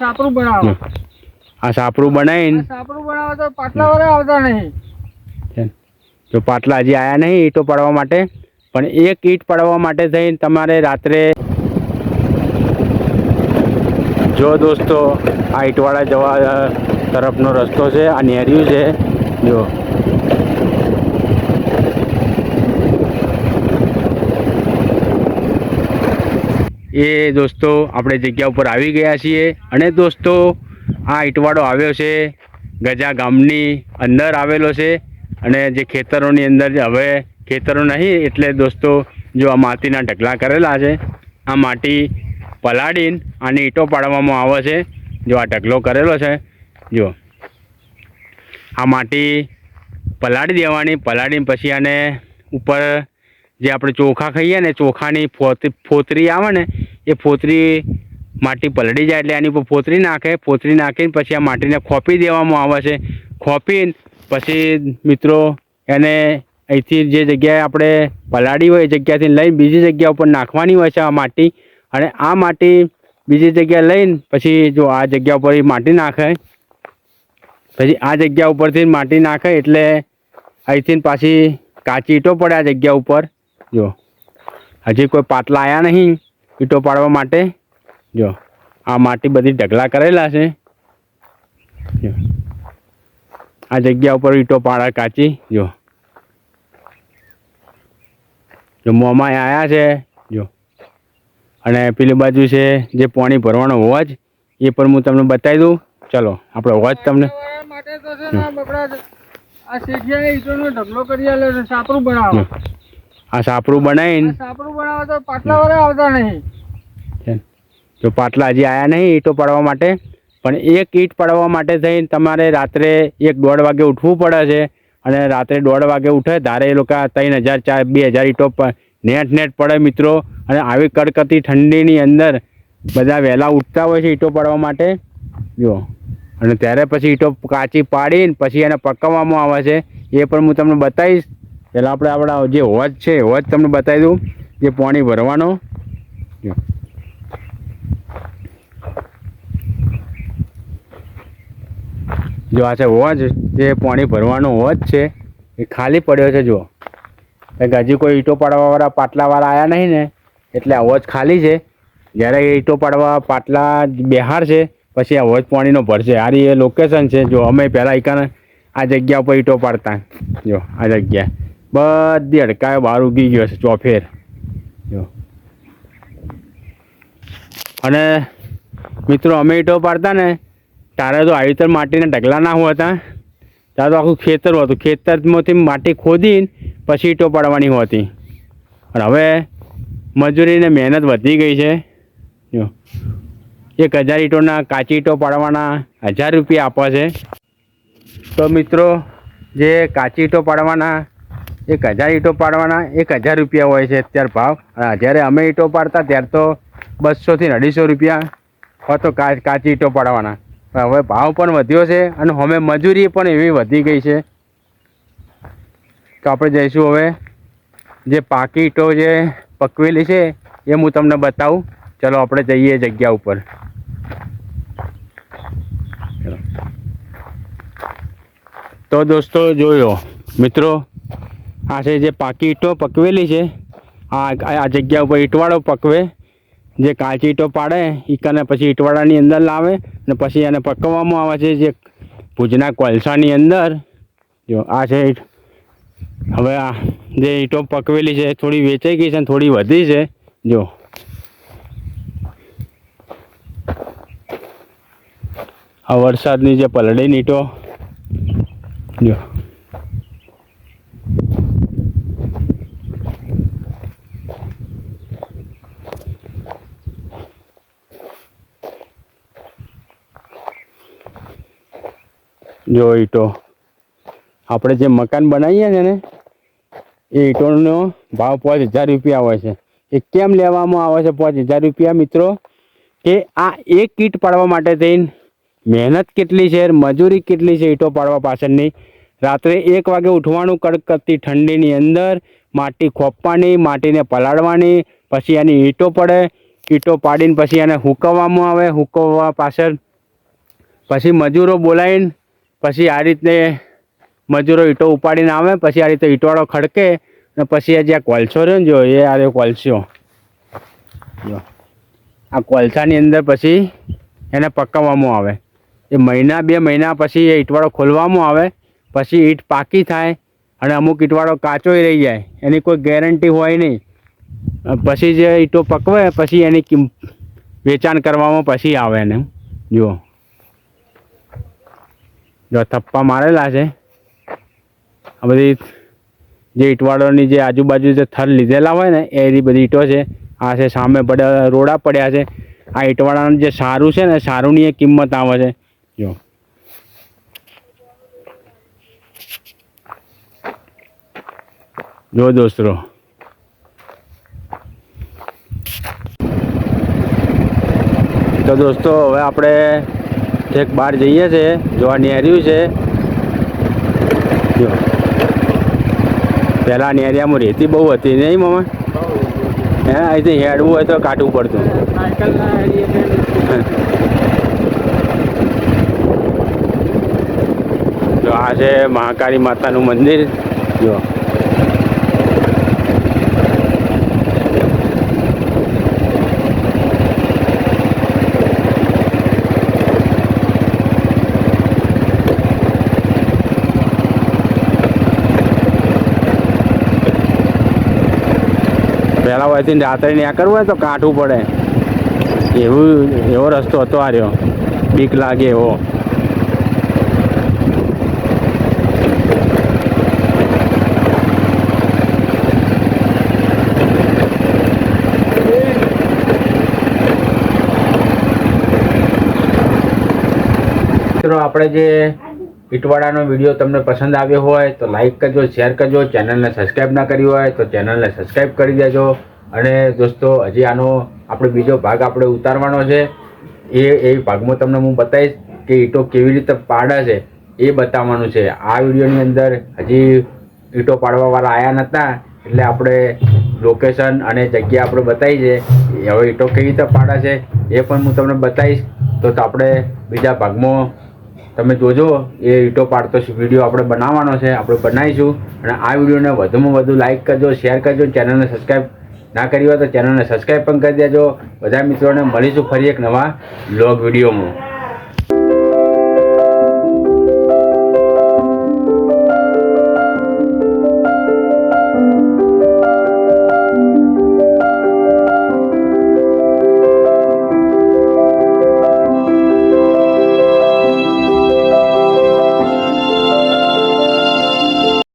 સાપરું બનાવો. આ સાપરું બનાવીને સાપરું બનાવો તો પાટલા વાળા આવતા નહીં. જો પાટલા હજી આયા નહીં ઈંટો પાડવા માટે પણ એક ઈંટ પાડવા માટે થઈને તમારે રાત્રે જો દોસ્તો આ ઈંટવાળા જવા તરફનો રસ્તો છે આ નેર્યું છે. જો. એ દોસ્તો આપણે જગ્યા ઉપર આવી ગયા છીએ અને દોસ્તો આ ઈંટવાડો આવ્યો છે, ગજા ગામની અંદર આવેલો છે અને જે ખેતરોની અંદર હવે ખેતરો નહીં એટલે દોસ્તો જો આ માટીના ઢગલા કરેલા છે, આ માટી પલાળીને આની ઈંટો પાડવામાં આવે છે, જો આ ઢગલો કરેલો છે, જો. આ માટી પલાળી દેવાની, પલાળીને પછી આને ઉપર જે આપણે ચોખા ખાઈએ ને, ચોખાની ફોત ફોતરી આવે ને એ ફોતરી માટી પલળી જાય એટલે એની ઉપર ફોતરી નાખે ફોતરી નાખીને પછી આ માટીને ખોપી દેવામાં આવે છે. ખોપીને પછી મિત્રો એને અહીંથી જે જગ્યાએ આપણે પલાળી હોય એ જગ્યાથી લઈને બીજી જગ્યા ઉપર નાખવાની હોય છે આ માટી. અને આ માટી બીજી જગ્યાએ લઈને પછી જો આ જગ્યા ઉપર માટી નાખે. પછી આ જગ્યા ઉપરથી માટી નાખે એટલે અહીંથી પાછી કાચી ઈંટો પડે આ જગ્યા ઉપર. જો હજી કોઈ પાટલા આવ્યા નહીં. ઈંટો પાડવા માટે. જો આ માટી બધી ઢગલા કરેલા છે. જો આ જગ્યા ઉપર ઈંટો પાડા કાચી. જો જો મોંમાં આવ્યા છે. જો અને પેલી બાજુ છે જે પાણી ભરવાનો હોજ એ પણ હું તમને બતાવી દઉં. ચલો આપણે હોજ તમને. માટે તો છે ને આ ઢગલો કરી સાપરું બનાવો આ સાપરું બનાવીને? સાપરું બનાવો તો પાટલા વાળા આવતા નહીં. જો પાટલા હજી આવ્યા નહીં ઈંટો પાડવા માટે? પણ એક ઈંટ પાડવા માટે થઈને તમારે રાત્રે એક દોઢ વાગે ઉઠવું પડે છે. અને રાત્રે દોઢ વાગે ઉઠે ત્યારે એ લોકો ત્રણ હજાર ચાર બે હજાર ઈંટો નેટ નેટ પડે મિત્રો. અને આવી કડકતી ઠંડીની અંદર બધા વહેલા ઉઠતા હોય છે ઈંટો પાડવા માટે. જો અને ત્યારે પછી ઈંટો કાચી પાડીને પછી એને પકવવામાં આવે છે. એ પણ હું તમને બતાવીશ. પહેલાં આપણે આપણા જે હોજ છે, હોજ તમને બતાવી દઉં, જે પાણી ભરવાનો. જો. આ છે હોજ, જે પાણી ભરવાનો હોજ છે, એ ખાલી પડ્યો છે જો હજી કોઈ ઈંટો પાડવાવાળા પાટલાવાળા આવ્યા નહીં ને, એટલે આ હોજ ખાલી છે. જ્યારે એ ઈંટો પાડવા પાટલા બિહાર છે, પછી આ હોજ પાણીનો ભરશે. આરી એ લોકેશન છે, જો અમે પહેલાં એકાને આ જગ્યા ઉપર ઈંટો પાડતા. જો, આ જગ્યા. બધી અડકાયો બહાર ઉગી ગયો છે, ચોફેર. જો. અને મિત્રો, અમે ઈંટો પાડતા ને, તારે તો આવી રીતે માટીના ઢગલા ના હોતા ત્યારે તો આખું ખેતર હતું ખેતરમાંથી માટી ખોદીને પછી ઈંટો પાડવાની હોતી. અને હવે મજૂરીને મહેનત વધી ગઈ છે. જો. એક હજાર ઈંટોના કાચી ઈંટો પાડવાના હજાર રૂપિયા આપે છે. તો મિત્રો, જે કાચી ઈંટો પાડવાના એક હજાર ઈંટો પાડવાના, એક હજાર રૂપિયા હોય છે અત્યારે ભાવ. અને જ્યારે અમે ઈંટો પાડતા ત્યારે તો બસોથી અઢીસો રૂપિયા હતો તો કાચી ઈંટો પાડવાના. હવે ભાવ પણ વધ્યો છે અને હવે મજૂરી પણ એવી વધી ગઈ છે. તો આપણે જઈશું હવે. જે પાકી ઈંટો જે પકવેલી છે એ હું તમને બતાવું. ચલો આપણે જઈએ જગ્યા ઉપર. તો દોસ્તો, જોયો. મિત્રો આ છે જે પાકી ઈંટો પકવેલી છે. આ આ જગ્યા ઉપર ઈંટવાળો પકવે. જે કાચી ઈંટો પાડે, ઈકાને પછી ઈંટવાળાની અંદર લાવે ને પછી એને પકવવામાં આવે છે જે ભુજના કોલસાની અંદર. જો આ છે હવે આ જે ઈંટો પકવેલી છે થોડી વેચાઈ ગઈ છે અને થોડી વધી છે. જો. આ વરસાદની જે પલડીની ઈંટો. જો. જો ઈંટો. આપણે જે મકાન બનાવીએ ને એ ઈંટોનો ભાવ પાંચ હજાર રૂપિયા હોય છે. એ કેમ લેવામાં આવે છે પાંચ હજાર રૂપિયા? મિત્રો, કે આ એક કીટ પાડવા માટે થઈને મહેનત કેટલી છે, મજૂરી કેટલી છે ઈંટો પાડવા પાછળની? રાત્રે એક વાગે ઉઠવાનું કડકડતી ઠંડીની અંદર, માટી ખોપવાની, માટીને પલાળવાની, પછી એની ઈંટો પડે. ઈંટો પાડીને પછી એને હુકવવામાં આવે, હુકવવા પાછળ. પછી મજૂરો બોલાવીને પછી આ રીતે મજૂરો ઈંટો ઉપાડીને આવે, પછી આ રીતે ઈંટવાળો ખડકે અને પછી આ જે આ કોલસો રહ્યો ને જો, એ આ રહ્યો કોલસો જો. આ કોલસાની અંદર પછી એને પકાવવામાં આવે. એ મહિના, બે મહિના પછી એ ઈંટવાળો ખોલવામાં આવે, પછી ઈંટ પાકી થાય, અને અમુક ઈંટવાળો કાચોય રહી જાય. એની કોઈ ગેરંટી હોય નહીં. પછી જે ઈંટો પકવે, પછી એની વેચાણ કરવામાં પછી આવે એને. જુઓ જો થપ્પા મારેલા છે. આ બધી જે ઈંટવાળોની જે આજુબાજુ જે થર લીધેલા હોય ને, એ બધી ઈંટો છે. આ છે સામે પડ્યા, રોડા પડ્યા છે. આ ઈંટવાળાનું જે સારું છે ને, સારુંની એ કિંમત આવે છે. જો. જો દોસ્તો. તો દોસ્તો, હવે આપણે એક બહાર જઈએ છે જોવા નેર્યું છે. જો. પહેલાં નેરિયામાં રેતી બહુ હતી નહીં મમ્મા હે, અહીંથી હેડવું હોય તો કાઢવું પડતું. જો, આ છે મહાકાળી માતાનું મંદિર. જો. પહેલાં હોયથી રાત્રે કરવું હોય તો કાઢવું પડે. એવું, એવો રસ્તો હતો આ રહ્યો. બીક લાગે એવો. મિત્રો, આપણે જે ઈટવાડાનો વીડિયો તમને પસંદ આવ્યો હોય તો લાઇક કરજો શેર કરજો ચેનલને સબસ્ક્રાઈબ ના કરી હોય તો ચેનલને સબસ્ક્રાઈબ કરી દેજો. અને દોસ્તો, હજી આનો આપણે બીજો ભાગ આપણે ઉતારવાનો છે. એ એ ભાગમાં તમને હું બતાવીશ કે ઈંટો કેવી રીતે પાડે છે, એ બતાવવાનું છે. આ વિડીયોની અંદર હજી ઈંટો પાડવાવાળા આવ્યા નહોતા એટલે આપણે લોકેશન અને જગ્યા આપણે બતાવી છે હવે ઈંટો કેવી રીતે પાડે છે, એ પણ હું તમને બતાવીશ. તો આપણે બીજા ભાગમાં તમે જોજો, એ ઈટો પાડતો વીડિયો આપણે બનાવવાનો છે, આપણે બનાવીશું. અને આ વિડીયોને વધુમાં વધુ લાઇક કરજો શેર કરજો ચેનલને સબસ્ક્રાઈબ ના કરી હોય તો ચેનલને સબસ્ક્રાઈબ પણ કરી દેજો. બધા મિત્રોને મળીશું ફરી એક નવા બ્લોગ વિડીયોમાં.